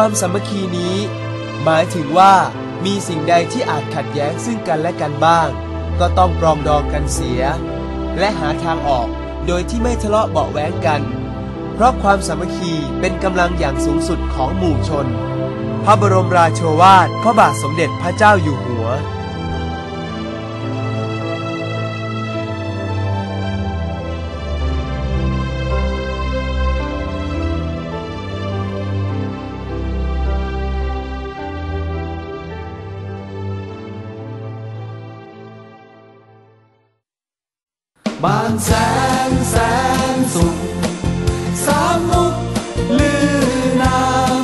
ความสามัคคีนี้ หมายถึงว่ามีสิ่งใดที่อาจขัดแย้งซึ่งกันและกันบ้าง ก็ต้องปรองดองกันเสีย และหาทางออกโดยที่ไม่ทะเลาะเบาะแว้งกัน เพราะความสามัคคีเป็นกำลังอย่างสูงสุดของหมู่ชน พระบรมราโชวาทพระบาทสมเด็จพระเจ้าอยู่หัว แสนแสนสุขสามมุกลือนาม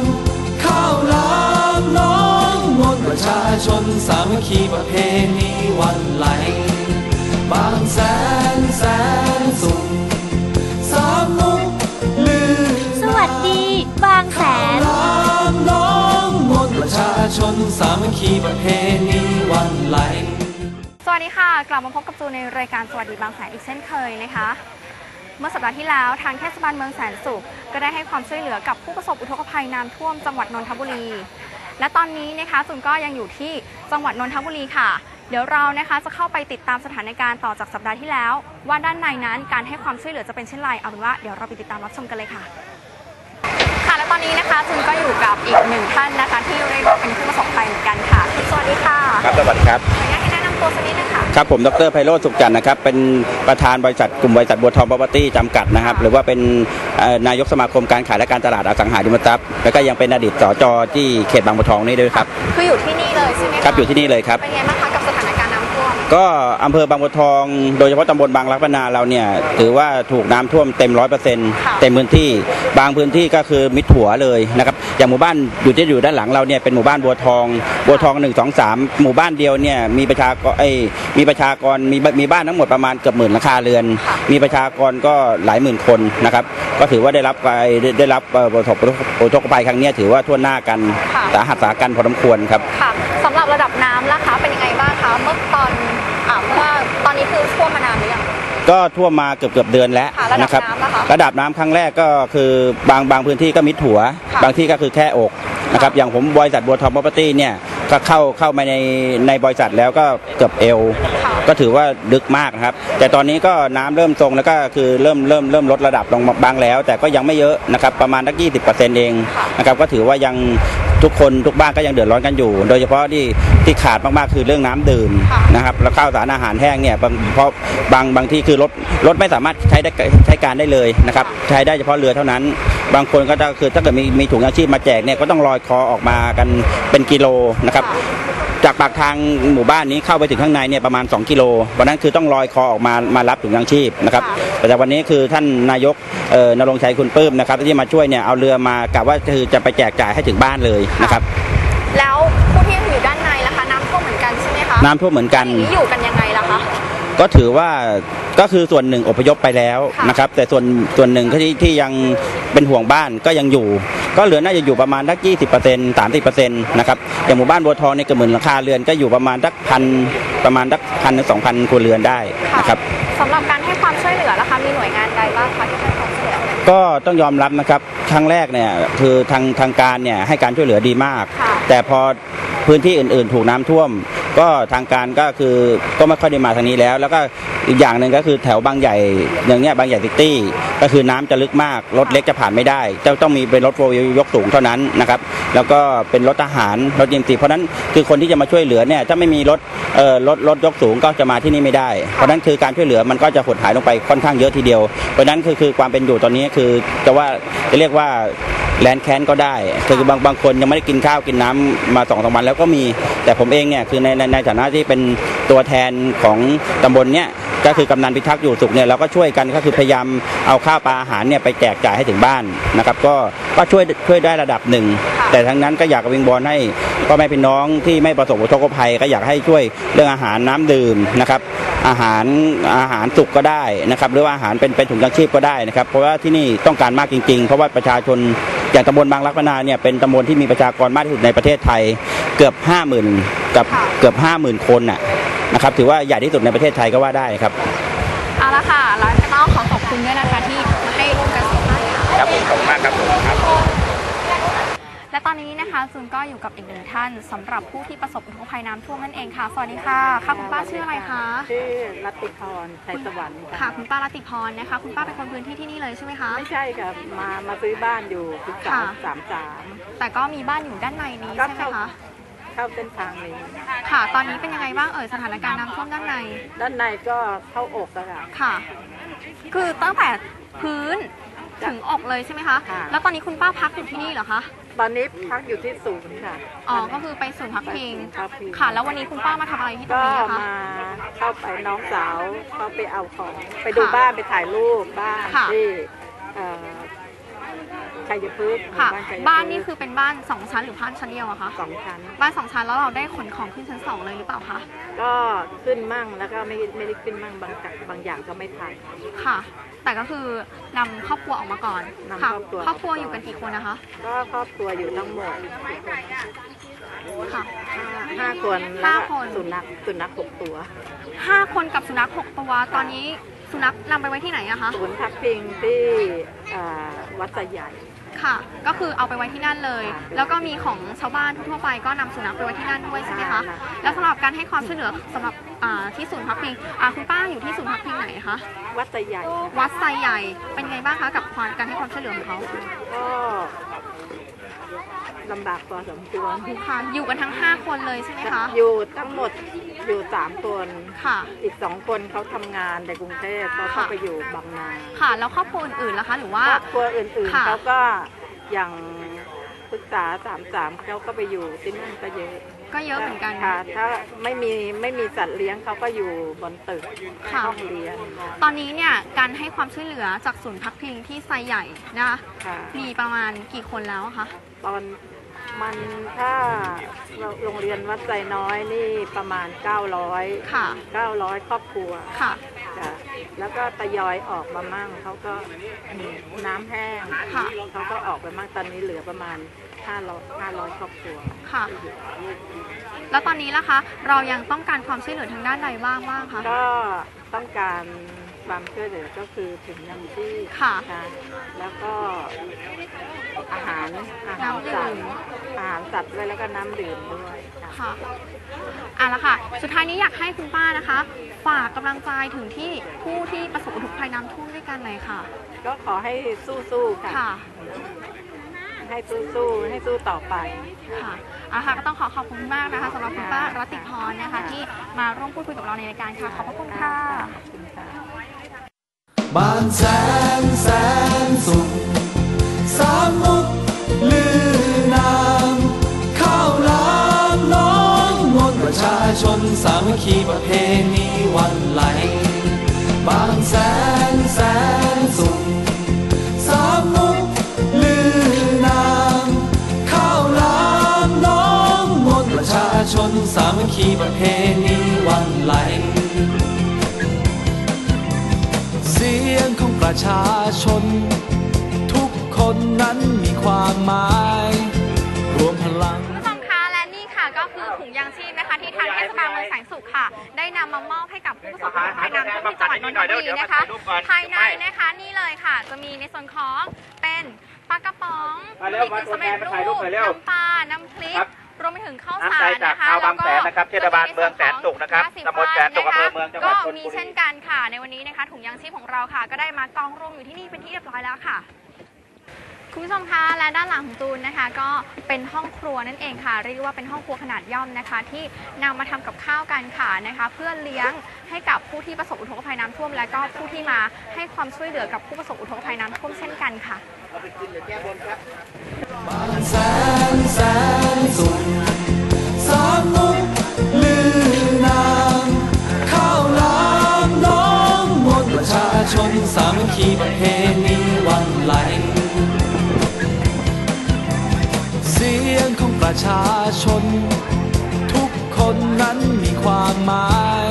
ข้าวลามน้องมนประชาชนสามัคคีประเพณีวันไหล บางแสนแสนสุขสามมุกลือสวัสดีบางแสนลามน้องมนประชาชนสามัคคีประเพณีวันไหล วัสดีค่ะ กลับมาพบกับจูนในรายการสวัสดีบางแสนอีกเช่นเคยนะคะ เมื่อสัปดาห์ที่แล้วทางเทศบาลเมืองแสนสุข ก็ได้ให้ความช่วยเหลือกับผู้ประสบอุทกภัยน้ำท่วมจังหวัดนนทบุรี และตอนนี้นะคะจูนก็ยังอยู่ที่จังหวัดนนทบุรีค่ะ เดี๋ยวเรานะคะจะเข้าไปติดตามสถานการณ์ต่อจากสัปดาห์ที่แล้ว ว่าด้านในนั้นการให้ความช่วยเหลือจะเป็นเช่นไรเอาเป็นว่าเดี๋ยวเราไปติดตามรับชมกันเลยค่ะค่ะและตอนนี้นะคะจูนก็อยู่กับอีกหนึ่งท่านนะคะที่เรียกว่าเป็นผู้ประสบภัยเหมือนกันค่ะสวัสดีค่ะครับสวัสดีครับขออนุญา ตให้แนะนำตัวสักนิดนึงค่ะครับผมดรไพโรจน์สุขจันทร์นะครับ เป็นประธานบริษัทกลุ่มบริษัทบัวทอง property จำกัดนะครับ หรือว่าเป็นเอ่อนายกสมาคมการขายและการตลาดอสังหาริมทรัพย์ แล้วก็ยังเป็นอดีตสจที่เขตบางบัวทองนี่ด้วยครับ คืออยู่ที่นี่เลยใช่ไหมะครับ อยู่ที่นี่เลยครับ เป็นไงบ้างคะ ก็อำเภอบางบัวทอง โดยเฉพาะตำบลบางรักพนาเราเนี่ยถือว่าถูกน้ำท่วมเต็มร้อยเปอร์เซ็นต์ค่ะเต็มพื้นที่ บางพื้นที่ก็คือมิดหัวเลยนะครับอย่างหมู่บ้านอยู่ที่อยู่ด้านหลังเราเนี่ยเป็นหมู่บ้านบัวทองบัวทอง1 2 3 หมู่บ้านเดียวเนี่ยมีประชากรเอ้ยมีประชากรมีมีบ้านทั้งหมดประมาณเกือบหมื่นหลังคาเรือน มีประชากรก็หลายหมื่นคนนะครับก็ถือว่าได้รับไปได้ได้รับเอ่อประสบอุทกภัยครั้งเนี้ยถือว่าทั่วหน้ากันค่ะสาหัสสากันพอสมควรครับ ก็ท่วมมาเกือบเกือบเดือนแล้วค่ะระดับนะครับน้ำล่ะคะระดับน้ำครั้งแรกก็คือบางบางพื้นที่ก็มิดหัวค่ะบางที่ก็คือแค่อกนะครับอย่างผมบริษัทบัวทอง property เนี่ยก็เข้าเข้ามาในในบริษัทแล้วก็เกือบเอวค่ะก็ถือว่าลึกมากนะครับ แต่ตอนนี้ก็น้ำเริ่มทรงแล้วก็คือเริ่มเริ่มเริ่มลดระดับลงมาบ้างแล้ว แต่ก็ยังไม่เยอะนะครับประมาณสักยี่สิบเปอร์เซ็นต์เองนะครับก็ถือว่ายัง ทุกคนทุกบ้านก็ยังเดือดร้อนกันอยู่ โดยเฉพาะที่ที่ขาดมากๆคือเรื่องน้ำดื่มค่ะนะครับแล้วข้าวสารอาหารแห้งเนี่ยบางเพราะบางบางที่คือรถรถไม่สามารถใช้ได้ใช้การได้เลยนะครับใช้ได้เฉพาะเรือเท่านั้น บางคนก็จะคือถ้าเกิดมีมีถุงยางชีพมาแจกเนี่ยก็ต้องลอยคอออกมากันเป็นกิโลนะครับจากปากทางหมู่บ้านนี้เข้าไปถึงข้างในเนี่ยประมาณ 2 กิโลวันนั้นคือต้องลอยคอออกมามารับถุงยางชีพนะครับแต่วันนี้คือท่านนายกเอ่อ นรงค์ชัยคุณปลื้มนะครับที่มาช่วยเนี่ยเอาเรือมากะว่าคือจะไปแจกจ่ายให้ถึงบ้านเลยนะครับแล้วผู้ที่อยู่ด้านในล่ะคะน้ำท่วมเหมือนกันใช่ไหมคะน้ำท่วมเหมือนกันอย่างนี้อยู่กันยังไงล่ะคะก็ถือว่าก็คือส่วนหนึ่งอพยพไปแล้วค่ะนะครับ แต่ส่วนส่วนหนึ่งที่ที่ยังเป็นห่วงบ้านก็ยังอยู่ ก็เหลือน่าจะอยู่ประมาณสักยี่สิบเปอร์เซ็นต์สามสิบเปอร์เซ็นต์นะครับอย่างหมู่บ้านบัวทองในยเกือบหมื่นหลังคาเรือนก็อยู่ประมาณสักพันประมาณสักพันถึงสองพันครัวเรือนได้นะครับสำหรับการให้ความช่วยเหลือล่ะคะมีหน่วยงานใดบ้างคะที่ ก็ต้องยอมรับนะครับครั้งแรกเนี่ยคือทางทางการเนี่ยให้การช่วยเหลือดีมากค่ะแต่พอ พื้นที่อื่นๆ ถูกน้ำท่วม ก็ทางการก็คือก็ไม่ค่อยได้มาทางนี้แล้ว แล้วก็อีกอย่างหนึ่งก็คือแถวบางใหญ่อย่างเงี้ยบางใหญ่ซิตี้ ก็คือน้ำจะลึกมากรถเล็กจะผ่านไม่ได้จะต้องมีเป็นรถโฟล์ยกสูงเท่านั้นนะครับแล้วก็เป็นรถทหารรถยิมตีเพราะนั้นคือคนที่จะมาช่วยเหลือเนี่ยถ้าไม่มีรถเอ่อรถรถยกสูงก็จะมาที่นี่ไม่ได้ เพราะนั้นคือการช่วยเหลือมันก็จะหดหายลงไปค่อนข้างเยอะทีเดียว เพราะนั้นคือคือความเป็นอยู่ตอนนี้คือจะว่าจะเรียกว่า แลนแค้นก็ได้คือบางบางคนยังไม่ได้กินข้าวกินน้ำมาสองสามวันแล้วก็มี แต่ผมเองเนี่ยคือในในในฐานะที่เป็นตัวแทนของตำบลเนี่ยก็คือกำนันพิทักษ์อยู่สุขเนี่ยเราก็ช่วยกันก็คือพยายามเอาข้าวปลาอาหารเนี่ยไปแจกจ่ายให้ถึงบ้านนะครับ ก็ก็ช่วยช่วยได้ระดับหนึ่ง แต่ทั้งนั้นก็อยากวิงบอลให้พ่อแม่พี่น้องที่ไม่ประสบอุทกภัย ก็อยากให้ช่วยเรื่องอาหารน้ำดื่มนะครับ อาหารอาหารสุกก็ได้นะครับ หรือว่าอาหารเป็นเป็นถุงยางชีพก็ได้นะครับ เพราะว่าที่นี่ต้องการมากจริงๆ เพราะว่าประชาชน อย่างตำบลบางรักพนาเนี่ยเป็นตำบลที่มีประชากรมากที่สุดในประเทศไทยเกือบห้าหมื่นกับค่ะเกือบห้าหมื่นคนน่ะนะครับถือว่าใหญ่ที่สุดในประเทศไทยก็ว่าได้ครับเอาละค่ะแล้วก็ต้องขอขอบคุณด้วยนะคะที่มาให้ร่วมกันสัมภาษณ์ค่ะครับผมขอบคุณมากครับผมครับและ ตอนอนนี้นะคะจูนก็อยู่กับอีกหนึ่งท่านสำหรับผู้ที่ประสบอุทกภัยน้ำท่วมนั่นเองค่ะ สวัสดีค่ะ ค่ะคุณป้าชื่ออะไรคะชื่อรัตติพรชัยสวรรค์ค่ะคุณป้ารัตติพรนะคะ คุณป้าเป็นคนพื้นที่ที่นี่เลยใช่ไหมคะ ไม่ใช่ค่ะมามาซื้อบ้านอยู่พิสาค่ะสามสามแต่ก็มีบ้านอยู่ด้านในนี้ก็ใช่ไหมเข้าคะเข้าเส้นทางนี้ ค่ะ ตอนนี้เป็นยังไงบ้างเอ่ยสถานการณ์น้ำท่วมด้านในด้านในก็เข้าอกแล้วค่ะ ค่ะ คือตั้งแต่พื้น ถึงอกเลยใช่ไหมคะ ค่ะ แล้วตอนนี้คุณป้าพักอยู่ที่นี่เหรอคะ ตอนนี้พักอยู่ที่ศูนย์ค่ะ อ๋อ ก็คือไปศูนย์พักพิงพักพิงค่ะ แล้ววันนี้คุณป้ามาทำอะไรที่ตรงก็นี้อะคะ มาเข้าไปน้องสาวเข้าไปเอาของ ไปดูค่ะบ้านไปถ่ายรูปบ้านค่ะ ที่เอ่อ ชัยพฤกษ์หมู่ค่ะชัยพฤกษ์บ้านนี่คือเป็นบ้านสองชั้นหรือบ้านชั้นเดียวอะคะสองชั้น บ้านสองชั้นแล้วเราได้ขนของขึ้นชั้นสองเลยหรือเปล่าคะก็ขึ้นมั่งแล้วก็ไม่ไม่ได้ขึ้นมั่งบางบางอย่างก็ไม่ทันค่ะ แต่ก็คือนำครอบครัวออกมาก่อนนำค่ะครอบครัวครอบครัวอยู่กันกี่คนนะคะ ก็ครอบครัวอยู่ทั้งหมดค่ะห้าห้าคนแล้วห้าก็คนสุนัขสุนัขหกตัวห้าคนกับสุนัขหกตัวตอนนี้สุนัขนำไปไว้ที่ไหนอะคะศูนย์พักพิงที่เอ่อวัดไซใหญ่ ค่ะ ก็คือเอาไปไว้ที่นั่นเลยค่ะแล้วก็มีของชาวบ้านทั่วๆไปก็นำสุนัขไปไว้ที่นั่นด้วยใช่ไหมคะค่ะแล้วสำหรับการให้ความช่วยเหลือสำหรับอ่าที่ศูนย์พักพิงอ่าคุณป้าอยู่ที่ศูนย์พักพิงไหนคะ วัดไซใหญ่ วัดไซใหญ่ เป็นไงบ้างคะกับความการให้ความช่วยเหลือของเขา ก็ ลำบากพอสมควรค่ะ อยู่กันทั้ง 5 คนเลยใช่ไหมคะ อยู่ทั้งหมดอยู่สามคนค่ะ อีกสองคนเขาทำงานในกรุงเทพเขาเข้าค่ะ ไปอยู่บางนาค่ะ แล้วครอบครัวอื่นๆล่ะคะ หรือว่า ครอบครัวอื่นค่ะ ๆเขาก็อย่างปรึกษาสามสามเขาก็ไปอยู่ที่นั่นก็เยอะก็เยอะเหมือนกัน ค่ะ ถ้าไม่มีไม่มีสัตว์เลี้ยงเขาก็อยู่บนตึกค่ะ ห้องเรียนตอนนี้เนี่ยการให้ความช่วยเหลือจากศูนย์พักพิงที่ไซใหญ่นะคะ ค่ะ มีประมาณกี่คนแล้วอะคะ ตอน มันถ้าเราโรงเรียนวัดใจน้อยนี่ประมาณ 900 ค่ะ 900 ครอบครัวค่ะ จ้ะแล้วก็ทยอยออกมามั่งเขาก็น้ำแห้งค่ะ เขาก็ออกไปมั่งตอนนี้เหลือประมาณ 500 500 ครอบครัว ค่ะ แล้วตอนนี้ล่ะคะ เรายังต้องการความช่วยเหลือทางด้านใดบ้างบ้างคะ ก็ต้องการ ความช่วยเหลือก็คือถึงยังที่ค่ะแล้วก็อาหารอาหารน้ำดื่สัตมว์อาหารสัตว์ด้วยแล้วก็น้ำดื่มด้วยค่ะ ค่ะอะละค่ะ สุดท้ายนี้อยากให้คุณป้านะคะ ฝากกำลังใจถึงที่ผู้ที่ประสบอุทกภัยน้ำท่วมด้วยกันหน่อยค่ะ ก็ขอให้สู้ๆค่ะ ค่ะ ให้สู้ๆให้สู้ต่อไป ค่ะอะค่ะ ก็ต้องขอขอบคุณมากนะคะสำหรับคุณป้ารัตติพรนะคะค่ะที่มาร่วมพูดคุยกับเราในรายการค่ะ ขอบพระคุณค่ะ ขอบคุณค่ะ บ้านแสนแสนสุขสามมุกลือนามข้าวหลามน้องมนประชาชนสามัคคีประเพณีวันไหล บางแสนแสนสุขสามมุกลือนามข้าวหลามน้องมนประชาชนสามัคคีประเพณีวันไหล ประชาชน ทุกคนนั้นมีความหมาย รวมพลัง คุณผู้ชมคะและนี่ค่ะก็คือถุงยางชีพนะคะที่ทางเทศบาลเมืองแสงสุขค่ะ ได้นำมามอบให้กับผู้ประสบอุทกภัยน้ำท่วมที่จังหวัดนนทบุรีนะคะ ภายในนะคะนี่เลยค่ะ จะมีในส่วนของเป็นปลากระป๋องมาเร็วมาตัวแทนมาถ่ายรูปหน่อยเร็วน้ำปลาน้ำพริกครับร วมไปถึงข้าวน้ำสาใจรจากนะคะชาวบางแสนนะครับเทศบาลเมืองแสนสุขนะครับแล้วก็ตำบลแสนสุขอำเภอเมืองจังหวัดก็ชลบุรีมีเช่นกันค่ะในวันนี้นะคะถุงยางชีพของเราค่ะ ก็ได้มากองรวมอยู่ที่นี่เป็นที่เรียบร้อยแล้วค่ะคุณผู้ชมคะและด้านหลังของตูนนะคะ ก็เป็นห้องครัวนั่นเองค่ะ เรียกว่าเป็นห้องครัวขนาดย่อมนะคะ ที่นำมาทำกับข้าวกันค่ะนะคะ เพื่อเลี้ยงให้กับผู้ที่ประสบอุทกภัยน้ำท่วม และก็ผู้ที่มาให้ความช่วยเหลือกับผู้ประสบอุทกภัยน้ำท่วมเช่นกันค่ะ บ้านแสนแสนสุขสามมุกลือนามข้าวหลามน้องมนประชาชนสามัคคีประเพณีวันไหล เสียงของประชาชน ทุกคนนั้นมีความหมาย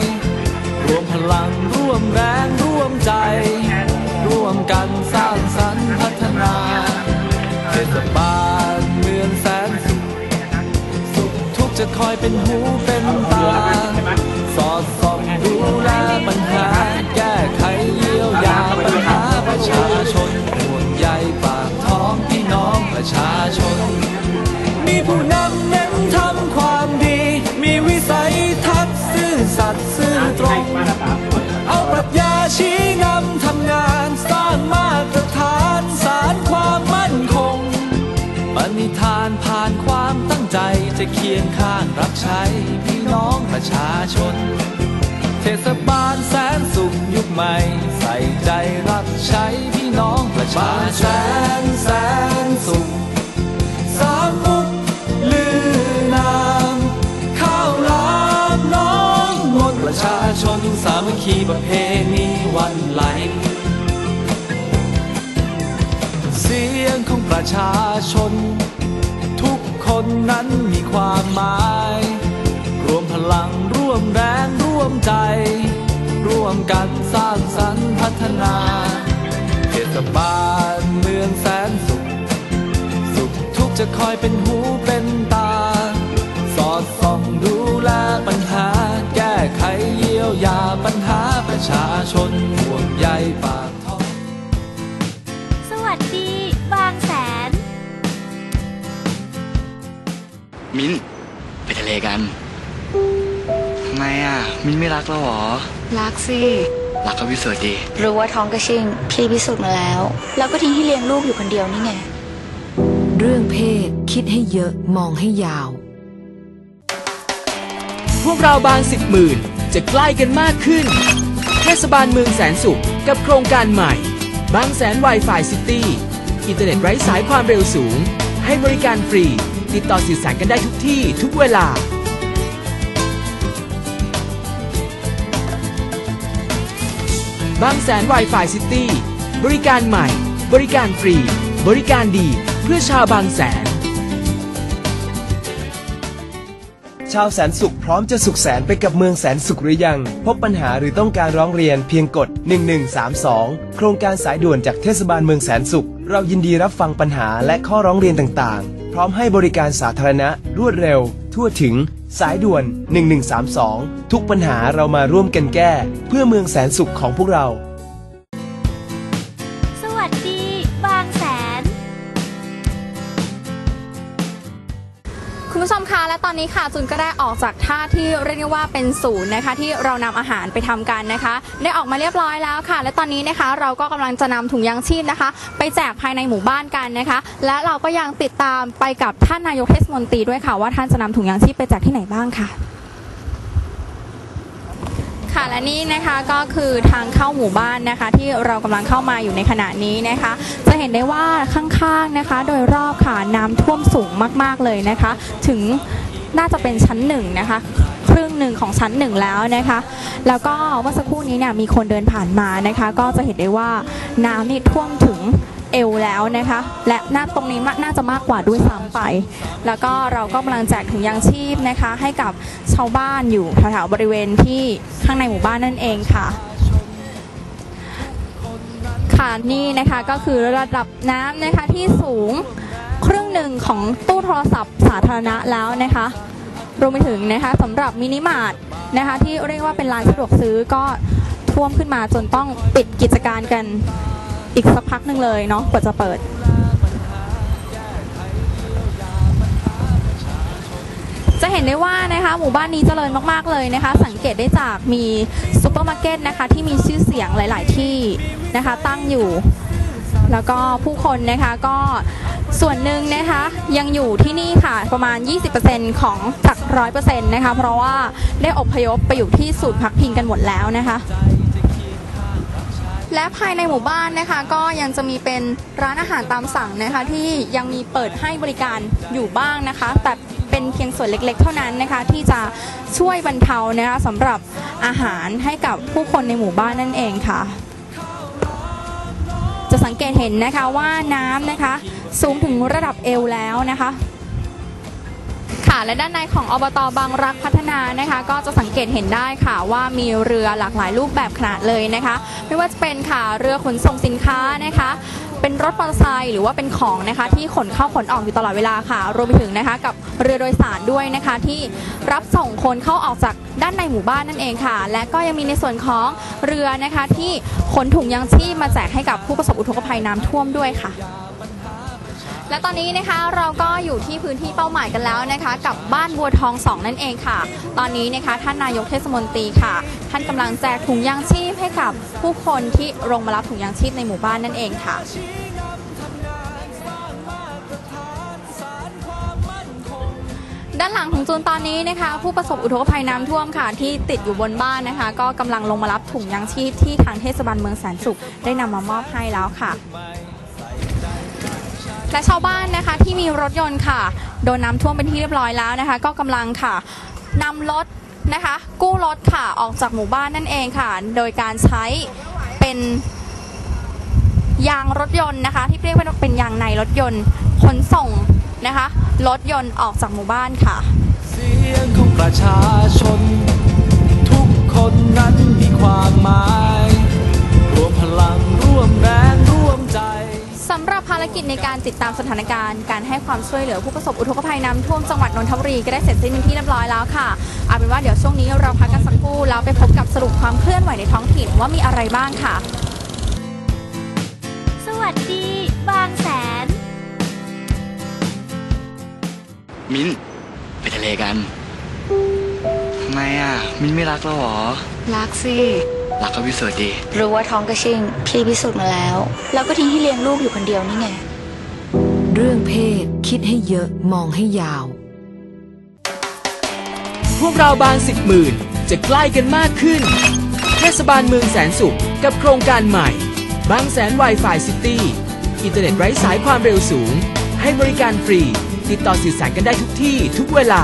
รวมพลังร่วมแรงร่วมใจ ร่วมกันสร้างสรรค์ ฒนาเทศบาลเมืองแสนสุขสุขทุกจะคอยเป็นหูเป็นตา สอดส่องดูแลปัญหา แก้ไขเยียวยาปัญหาประชาชนห่วงใยปากท้องพี่น้องประชาชน มีผู้นำเน้นทำ จจะเคียงข้างรับใช้พี่น้องประชาชน เทศบาลแสนสุขยุคใหม่ ใส่ใจรับใช้พี่น้องประชาชนแสนแสนสุขสามมุกลือนามข้าวหลามน้องมนประชาชนสามัคคีประเพณีวันไหลเสียงของประชาชน นนั้นมีความหมาย รวมพลังร่วมแรงร่วมใจ ร่วมกันสร้างสรรค์พัฒนาเทศบาลเมืองแสนสุข สุขทุกข์จะคอยเป็นหูเป็นตา สอดส่องดูแลปัญหา แก้ไขเยียวยาปัญหาประชาชนห่วงใยปา มิ้นไปทะเลกันทำไมอะ มิ้นไม่รักเราเหรอ รักสิ รักก็พิสูจน์ดี รู้ว่าท้องกระชิง พี่พิสูจน์มาแล้วแล้วก็ทิ้งให้เลี้ยงลูกอยู่คนเดียวนี่ไง เรื่องเพศคิดให้เยอะมองให้ยาว พวกเราบางสิบหมื่นจะใกล้กันมากขึ้น เทศบาลเมืองแสนสุขกับโครงการใหม่ บางแสน Wi-Fi City อินเทอร์เน็ตไร้สายความเร็วสูง ให้บริการฟรี ติดต่อสื่อสารกันได้ทุกที่ ทุกเวลา บางแสน Wi-Fi City บริการใหม่ บริการฟรี บริการดี เพื่อชาวบางแสน ชาวแสนสุขพร้อมจะสุขแสนไปกับเมืองแสนสุขหรือยัง พบปัญหาหรือต้องการร้องเรียนเพียงกด 1132 โครงการสายด่วนจากเทศบาลเมืองแสนสุข เรายินดีรับฟังปัญหาและข้อร้องเรียนต่างๆ พร้อมให้บริการสาธารณะ รวดเร็ว ทั่วถึง สายด่วน 1132 ทุกปัญหาเรามาร่วมกันแก้ เพื่อเมืองแสนสุขของพวกเรา นี้ค่ะจูนก็ได้ออกจากท่าที่เรียกได้ว่าเป็นศูนย์นะคะ ที่เรานำอาหารไปทำกันนะคะ ได้ออกมาเรียบร้อยแล้วค่ะ และตอนนี้นะคะ เราก็กำลังจะนำถุงยางชีพนะคะ ไปแจกภายในหมู่บ้านกันนะคะ และเราก็ยังติดตามไปกับท่านนายกเทศมนตรีด้วยค่ะ ว่าท่านจะนำถุงยางชีพไปแจกที่ไหนบ้างค่ะค่ะและนี่นะคะก็คือทางเข้าหมู่บ้านนะคะ ที่เรากำลังเข้ามาอยู่ในขณะนี้นะคะ จะเห็นได้ว่าข้างๆนะคะ โดยรอบค่ะน้ำท่วมสูงมากๆเลยนะคะ ถึง น่าจะเป็นชั้นหนึ่งนะคะ ครึ่งหนึ่งของชั้นหนึ่งแล้วนะคะ แล้วก็เมื่อสักครู่นี้เนี่ยมีคนเดินผ่านมานะคะ ก็จะเห็นได้ว่าน้ำนี่ท่วมถึงเอวแล้วนะคะ และน้าตรงนี้น่าจะมากกว่าด้วยซ้ำไป แล้วก็เราก็กำลังแจกถุงยางชีพนะคะ ให้กับชาวบ้านอยู่แถวๆบริเวณที่ข้างในหมู่บ้านนั่นเองค่ะค่ะนี่นะคะก็คือระดับน้ำนะคะที่สูง หนึ่งของตู้โทรศัพท์สาธารณะแล้วนะคะรวมไปถึงนะคะสำหรับมินิมาร์ทนะคะที่เรียกว่าเป็นร้านสะดวกซื้อก็ท่วมขึ้นมาจนต้องปิดกิจการกันอีกสักพักหนึ่งเลยเนาะกว่าจะเปิด จะเห็นได้ว่านะคะหมู่บ้านนี้เจริญมากๆเลยนะคะ สังเกตได้จากมีซูเปอร์มาร์เก็ตนะคะที่มีชื่อเสียงหลาย ๆ ที่นะคะตั้งอยู่ แล้วก็ผู้คนนะคะก็ส่วนหนึ่งนะคะยังอยู่ที่นี่ค่ะประมาณ 20%ของจาก 100%นะคะเพราะว่าได้อพยพไปอยู่ที่ศูนย์พักพิงกันหมดแล้วนะคะและภายในหมู่บ้านนะคะก็ยังจะมีเป็นร้านอาหารตามสั่งนะคะที่ยังมีเปิดให้บริการอยู่บ้างนะคะ แต่เป็นเพียงส่วนเล็กๆ เท่านั้นนะคะที่จะช่วยบรรเทานะคะสำหรับอาหารให้กับผู้คนในหมู่บ้านนั่นเองค่ะ จะสังเกตเห็นนะคะว่าน้ำนะคะ สูงถึงระดับเอวแล้วนะคะค่ะและด้านในของอบตบางรักพัฒนานะคะ ก็จะสังเกตเห็นได้ค่ะว่ามีเรือหลากหลายรูปแบบขนาดเลยนะคะ ไม่ว่าจะเป็นค่ะเรือขนส่งสินค้านะคะ เป็นรถมอเตอร์ไซค์หรือว่าเป็นของนะคะที่ขนเข้าขนออกอยู่ตลอดเวลาค่ะ รวมไปถึงนะคะกับเรือโดยสารด้วยนะคะที่รับส่งคนเข้าออกจากด้านในหมู่บ้านนั่นเองค่ะ และก็ยังมีในส่วนของเรือนะคะที่ขนถุงยางชีพมาแจกให้กับผู้ประสบอุทกภัยน้ำท่วมด้วยค่ะ และตอนนี้นะคะเราก็อยู่ที่พื้นที่เป้าหมายกันแล้วนะคะ กับบ้านบัวทองสองนั่นเองค่ะ ตอนนี้นะคะท่านนายกเทศมนตรีค่ะ ท่านกำลังแจกถุงยางชีพให้กับผู้คนที่ลงมารับถุงยางชีพในหมู่บ้านนั่นเองค่ะด้านหลังของจูนตอนนี้นะคะ ผู้ประสบอุทกภัยน้ำท่วมค่ะ ที่ติดอยู่บนบ้านนะคะ ก็กำลังลงมารับถุงยางชีพที่ทางเทศบาลเมืองแสนสุขได้นำมามอบให้แล้วค่ะ และชาวบ้านนะคะที่มีรถยนต์ค่ะ โดนน้ำท่วมเป็นที่เรียบร้อยแล้วนะคะ ก็กำลังค่ะนำรถนะคะ กู้รถค่ะออกจากหมู่บ้านนั่นเองค่ะ โดยการใช้เป็นยางรถยนต์นะคะ ที่เรียกว่าเป็นยางในรถยนต์ขนส่งนะคะรถยนต์ออกจากหมู่บ้านค่ะ เสียงของประชาชน ทุกคนนั้นมีความหมาย รวมพลังร่วมแรงารกิจในการติดตามสถานการณ์การให้ความช่วยเหลือผู้ประสบอุทกภัยน้ำท่วมจังหวัดนนทบุรีก็ได้เสร็จสิ้นเป็นที่เรียบร้อยแล้วค่ะเอาเป็นว่าเดี๋ยวช่วงนี้เราพักกันสักครู่แล้วไปพบกับสรุปความเคลื่อนไหวในท้องถิ่นว่ามีอะไรบ้างค่ะ สวัสดี บางแสน มิ้นไปทะเลกันทำไมอะ มิ้นไม่รักเราเหรอ รักสิ รักก็พิสูจน์ดี รู้ว่าท้องกระชิงพี่พิสูจน์มาแล้ว แล้วก็ทิ้งให้เลี้ยงลูกอยู่คนเดียวนี่ไง เรื่องเพศคิดให้เยอะมองให้ยาว พวกเราบางสิบหมื่นจะใกล้กันมากขึ้น เทศบาลเมืองแสนสุขกับโครงการใหม่ บางแสน Wi-Fi City อินเทอร์เน็ตไร้สายความเร็วสูง ให้บริการฟรี ติดต่อสื่อสารกันได้ทุกที่ทุกเวลา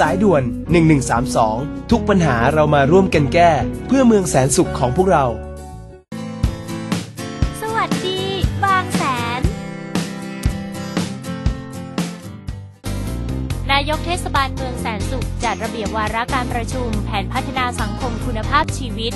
สายด่วน 1132 ทุกปัญหาเรามาร่วมกันแก้ เพื่อเมืองแสนสุขของพวกเรา สวัสดี บางแสน นายกเทศบาลเมืองแสนสุข จัดระเบียบวาระการประชุม แผนพัฒนาสังคมคุณภาพชีวิต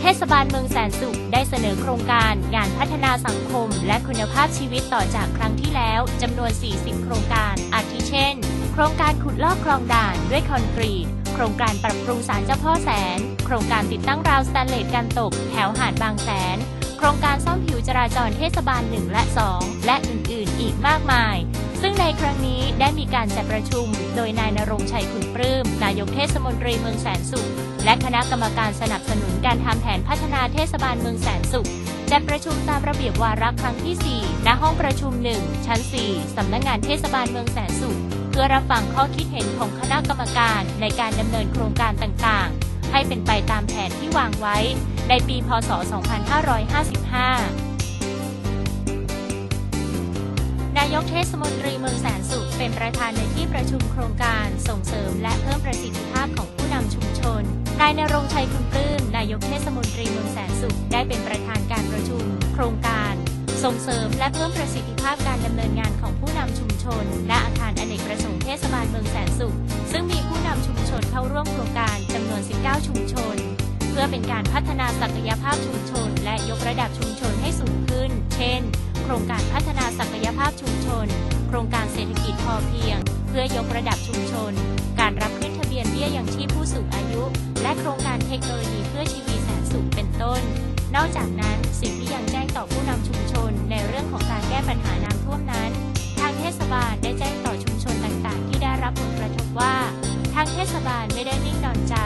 เทศบาลเมืองแสนสุขได้เสนอโครงการงานพัฒนาสังคม และคุณภาพชีวิตต่อจากครั้งที่แล้วจำนวน 40 โครงการ อาทิเช่น โครงการขุดลอกคลองด่านด้วยคอนกรีต โครงการปรับปรุงศาลเจ้าพ่อแสน โครงการติดตั้งราวสแตนเลสกันตก แถวหาดบางแสน โครงการซ่อมผิวจราจรเทศบาล 1 และ 2 และอื่นๆ อีกมากมาย ซึ่งในครั้งนี้ได้มีการจัดประชุม โดยนายนรงชัยขุนปลื้ม นายกเทศมนตรีเมืองแสนสุข และคณะกรรมการสนับสนุนการทำแผนพัฒนาเทศบาลเมืองแสนสุข จัดประชุมตามระเบียบวาระครั้งที่ 4 ณ ห้องประชุม 1 ชั้น 4 สำนักงานเทศบาลเมืองแสนสุข เพื่อรับฟังข้อคิดเห็นของคณะกรรมการในการดำเนินโครงการต่างๆ ให้เป็นไปตามแผนที่วางไว้ ในปี พศ 2555นายกเทศมนตรีเมืองแสนสุขเป็นประธานในที่ประชุมโครงการส่งเสริมและเพิ่มประสิทธิภาพของ ผู้นำชุมชน นายนรงชัยคุณปลื้ม นายกเทศมนตรีเมืองแสนสุข ได้เป็นประธานการประชุม โครงการ ส่งเสริมและเพิ่มประสิทธิภาพการดำเนินงานของผู้นำชุมชน และอาคารอเนกประสงค์เทศบาลเมืองแสนสุข ซึ่งมีผู้นำชุมชนเข้าร่วมโครงการจำนวน 19 ชุมชน เพื่อเป็นการพัฒนาศักยภาพชุมชน และยกระดับชุมชนให้สูงขึ้น เช่น โครงการพัฒนาศักยภาพชุมชน โครงการเศรษฐกิจพอเพียง เพื่อยกระดับชุมชน การรับ บียนเบี้ยยังชีพผู้สูงอายุ และโครงการเทคโนโลยีเพื่อชีวิตแสนสุขเป็นต้น นอกจากนั้นสิ่งที่ยังแจ้งต่อผู้นำชุมชน ในเรื่องของการแก้ปัญหาน้ำท่วมนั้น ทางเทศบาลได้แจ้งต่อชุมชนต่างๆ ที่ได้รับผลกระทบว่า ทางเทศบาลไม่ได้นิ่งนอนใจ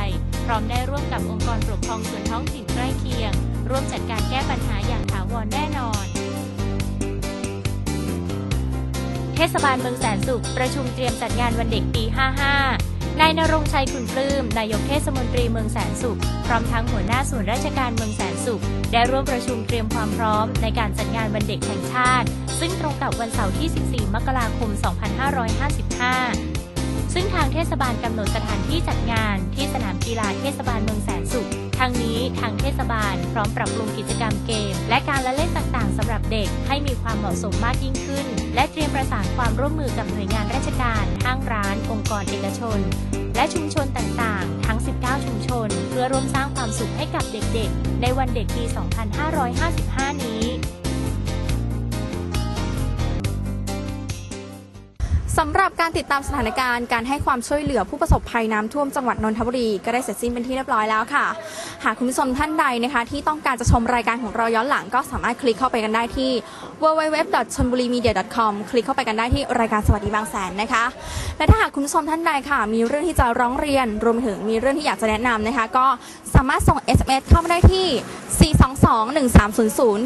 พร้อมได้ร่วมกับองค์กรปกครองส่วนท้องถิ่นใกล้เคียง ร่วมจัดการแก้ปัญหาอย่างถาวรแน่นอนเทศบาลเมืองแสนสุข ประชุมเตรียมจัดงานวันเด็กปี 55 นายนรงชัยขุนปลื้ม นายกเทศมนตรีเมืองแสนสุข พร้อมทั้งหัวหน้าส่วนราชการเมืองแสนสุข ได้ร่วมประชุมเตรียมความพร้อมในการจัดงานวันเด็กแห่งชาติ ซึ่งตรงกับวันเสาร์ที่ 14 มกราคม 2555 ซึ่งทางเทศบาลกำหนดสถานที่จัดงานที่สนามกีฬาเทศบาลเมืองแสนสุข ทางนี้ทางเทศบาล พร้อมปรับปรุงกิจกรรมเกม และการละเล่นต่างๆสำหรับเด็กให้มีความเหมาะสมมากยิ่งขึ้น และเตรียมประสานความร่วมมือกับหน่วยงานราชการห้างร้าน องค์กรเอกชน และชุมชนต่างๆ ทั้ง 19 ชุมชน เพื่อร่วมสร้างความสุขให้กับเด็กๆ ในวันเด็กปี 2555 นี้ สำหรับการติดตามสถานการณ์การให้ความช่วยเหลือผู้ประสบภัยน้ำท่วมจังหวัดนนทบุรีก็ได้เสร็จสิ้นเป็นที่เรียบร้อยแล้วค่ะ หากคุณผู้ชมท่านใดนะคะ ที่ต้องการจะชมรายการของเราย้อนหลังก็สามารถคลิกเข้าไปกันได้ที่ www.chonburimedia.com คลิกเข้าไปกันได้ที่รายการสวัสดีบางแสนนะคะ และถ้าหากคุณผู้ชมท่านใดค่ะ มีเรื่องที่จะร้องเรียนรวมถึงมีเรื่องที่อยากจะแนะนำนะคะ ก็สามารถส่ง SMS เข้ามาได้ที่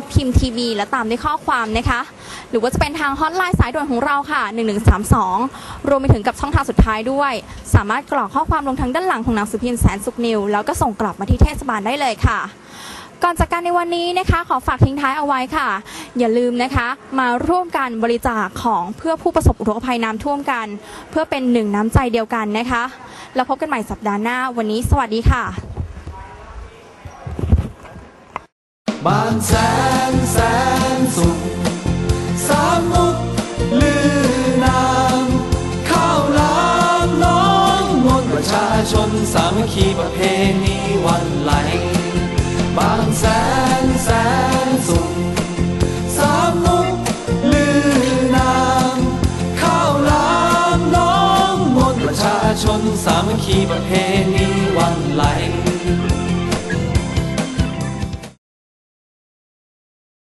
422-1300 พิมพ์ทีวีและตามด้วยข้อความนะคะ หรือว่าจะเป็นทางฮอตไลน์สายด่วนของเราค่ะ 1132 รวมไปถึงกับช่องทางสุดท้ายด้วย สามารถกรอกข้อความลงทางด้านหลังของหนังสือพิมพ์แสนสุขนิว แล้วก็ส่งกลับมาที่เทศบาลได้เลยค่ะก่อนจากการในวันนี้นะคะ ขอฝากทิ้งท้ายเอาไว้ค่ะ อย่าลืมนะคะ มาร่วมกันบริจาคของเพื่อผู้ประสบอุทกภัยน้ำท่วมกัน เพื่อเป็นหนึ่งน้ำใจเดียวกันนะคะ แล้วพบกันใหม่สัปดาห์หน้า วันนี้สวัสดีค่ะบ้านแสนแสนสุข ชาชนสามัคคีประเพณีวันไหล บางแสนแสนสุขสามมุกลือนามข้าวหลามน้องมนประชาชนสามัคคีประเพ